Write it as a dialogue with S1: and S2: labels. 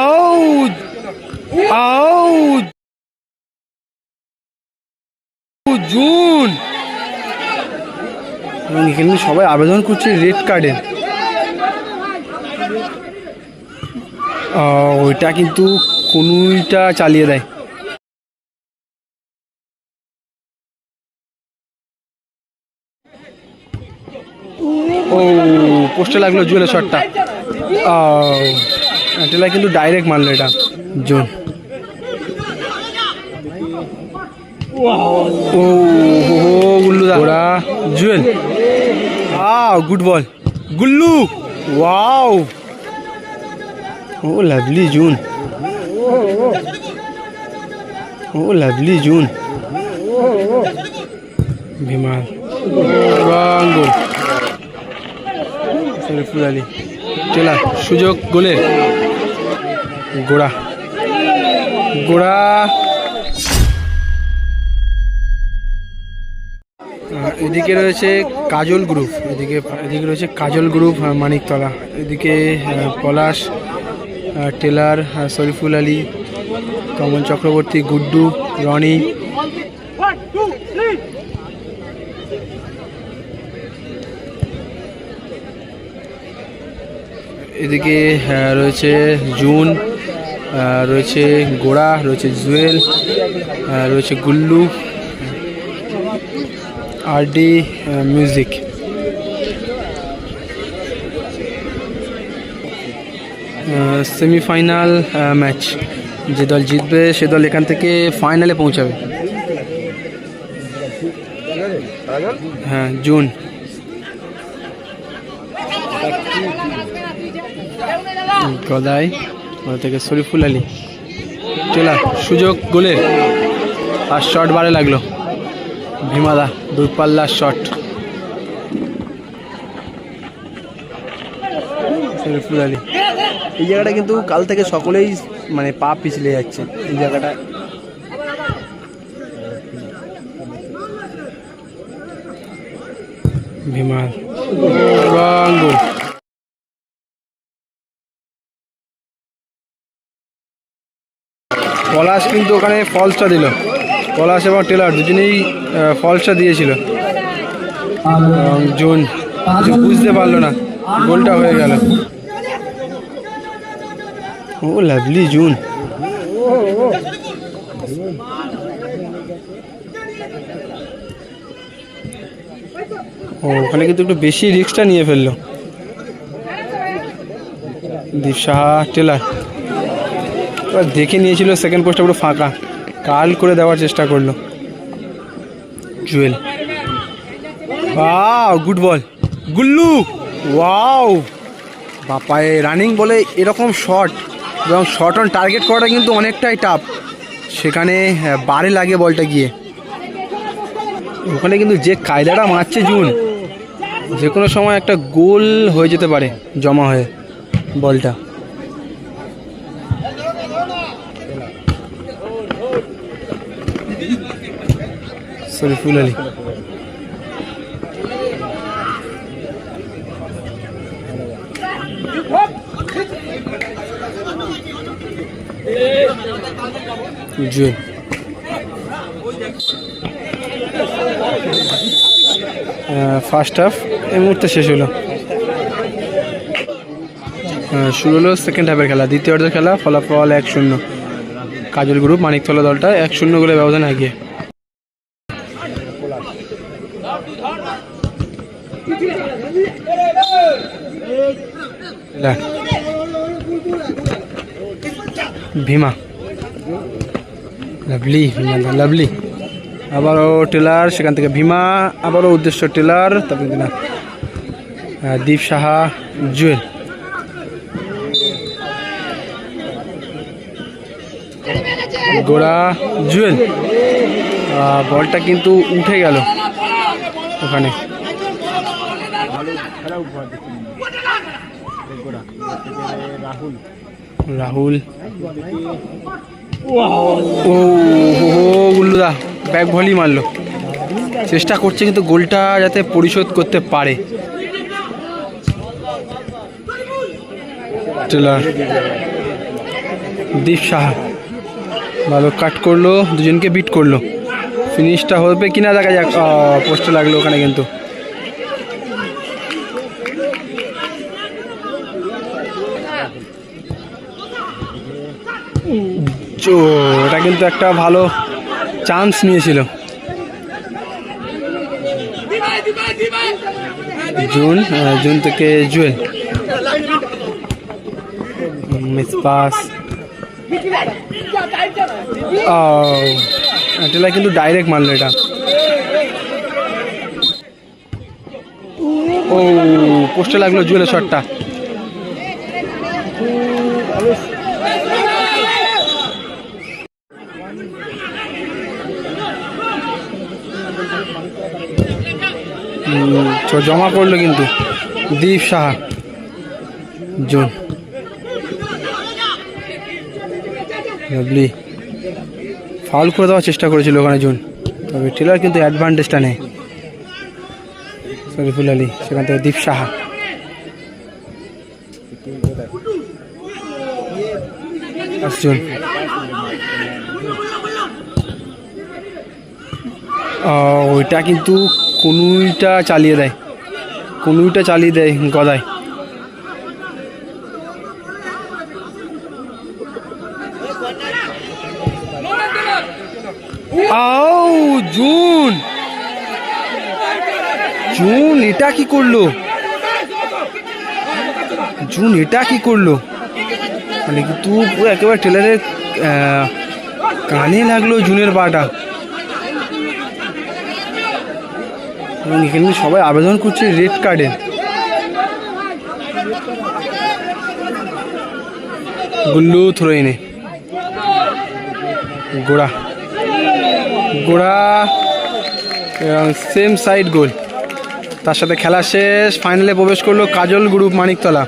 S1: Out out June এখানে সবাই আবেদন করছে রেড কার্ডের ওইটা কিন্তু কোনুইটা চালিয়ে দেয়? ও, পোস্টে লাগল জুয়েলের শটটা। টেলা কিন্তু ডাইরেক্ট মারলো এটা জোন ও হো গুল্লু দা ওরা জুয়েল আও good ball Gullu wow oh lovely Jun oh lovely Jun Bimal এবং গোল শরীফুল আলী টেলা, সুযোগ গোলে গোড়া। গোড়া। এদিকে রয়েছে কাজল গ্রুপ, এদিকে এদিকে রয়েছে কাজল গ্রুপ মানিকতলা। এদিকে পলাশ টেলার শরীফুল আলী, কমল চক্রবর্তী, গুড্ডু, রনি। এদিকে রয়েছে জুন রয়েছে গোড়া, রয়েছে জুয়েল রয়েছে Gullu, R D music. Semifinal match. যে দল জিতবে, সে দল এখান থেকে ফাইনালে পৌঁছাবে। হ্যাঁ জুন। গদাই ওটা থেকে শরীফুল আলী। টেলা সুযোগ গোলে। আর শট বারে লাগল। ভীমাদা দূরপাল্লার শট শরীফুল আলী। এই জায়গাটা কিন্তু কাল থেকে সকলেই মানে পা পিছলে যাচ্ছে। এই জায়গাটা। এবং গোল। পলাশ কিন্তু ওখানে ফলসটা দিল। পলাশ এবং টেলার দুজনেই ফলসটা দিয়েছিল। জুন বুঝতে পারল না, গোলটা হয়ে গেল। ও লাভলি জুন। ও, ওখানে কিন্তু একটু বেশি রিস্কটা নিয়ে ফেলল। দীপ সাহা টেলার। এবার দেখে নিয়েছিল সেকেন্ড পোস্টটা পুরো ফাঁকা। কাল করে দেওয়ার চেষ্টা করল। Jewel. Wow good ball Gullu wow বাপায়ে running বলে এরকম শট এবং শট অন টার্গেট করাটা কিন্তু অনেকটাই টাফ সেখানে বারে লাগে বলটা গিয়ে। ওখানে কিন্তু যে কায়দাটা মারছে জুন, যে কোনো সময় একটা গোল হয়ে যেতে পারে, জমা হয়ে বলটা। শরীফুল আলী। জুয়েল। ফার্স্ট হাফ এই মুহূর্তে শেষ হলো। শুরু হলো সেকেন্ড হাফের খেলা। দ্বিতীয় অর্ধের খেলা, ফলাফল এক শূন্য। কাজল গ্রুপ, মানিকতলা দলটা এক শূন্য গোলে ব্যবধান এগিয়ে। ভীমা। Lovely Bhima lovely. আবারও টেলার, সেখান থেকে ভীমা, আবারও উদ্দেশ্য টেলার, তারপরে কিনা দীপ সাহা, জুয়েল। গোড়া জুয়েল। বলটা কিন্তু উঠে গেল ওখানে। রাহুল। ও হো গুল্লুদা ব্যাক ভলি মারলো। চেষ্টা করছে কিন্তু গোলটা যাতে পরিশোধ করতে পারে। দীপ সাহা। ভালো কাট করল দুজনকে বিট করল। ফিনিশটা হবে কিনা দেখা যাক পোস্টে লাগল ওখানে কিন্তু। এটা কিন্তু একটা ভালো চান্স নিয়েছিল। জুন জুন থেকে জুয়েল মিস পাস টেলা কিন্তু ডাইরেক্ট মারলো এটা। ও, পোস্টে লাগল জুয়েলের শটটা তো জমা করল কিন্তু। দীপ সাহা। জুন। ফাউল করে দেওয়ার চেষ্টা করেছিল ওখানে জুন। তবে টেলার কিন্তু অ্যাডভান্টেজটা নেই। শরীফুল আলী। সেখান থেকে দীপ সাহা। জুন। ওইটা কিন্তু কনুইটা চালিয়ে দেয়। কনুইটা চালিয়ে দেয় গদায়। আও জুন। জুন এটা কি করল? জুন এটা কি করল? মানে কিন্তু পুরো একেবারে টেলারের আহ, কানে লাগল জুনের পাটা। এবং এখানে সবাই আবেদন করছে রেড কার্ডে। গুল্লু থ্রোইনে। গোড়া। গোড়া সেম সাইড গোল তার সাথে খেলা শেষ ফাইনালে প্রবেশ করল কাজল গ্রুপ মানিকতলা।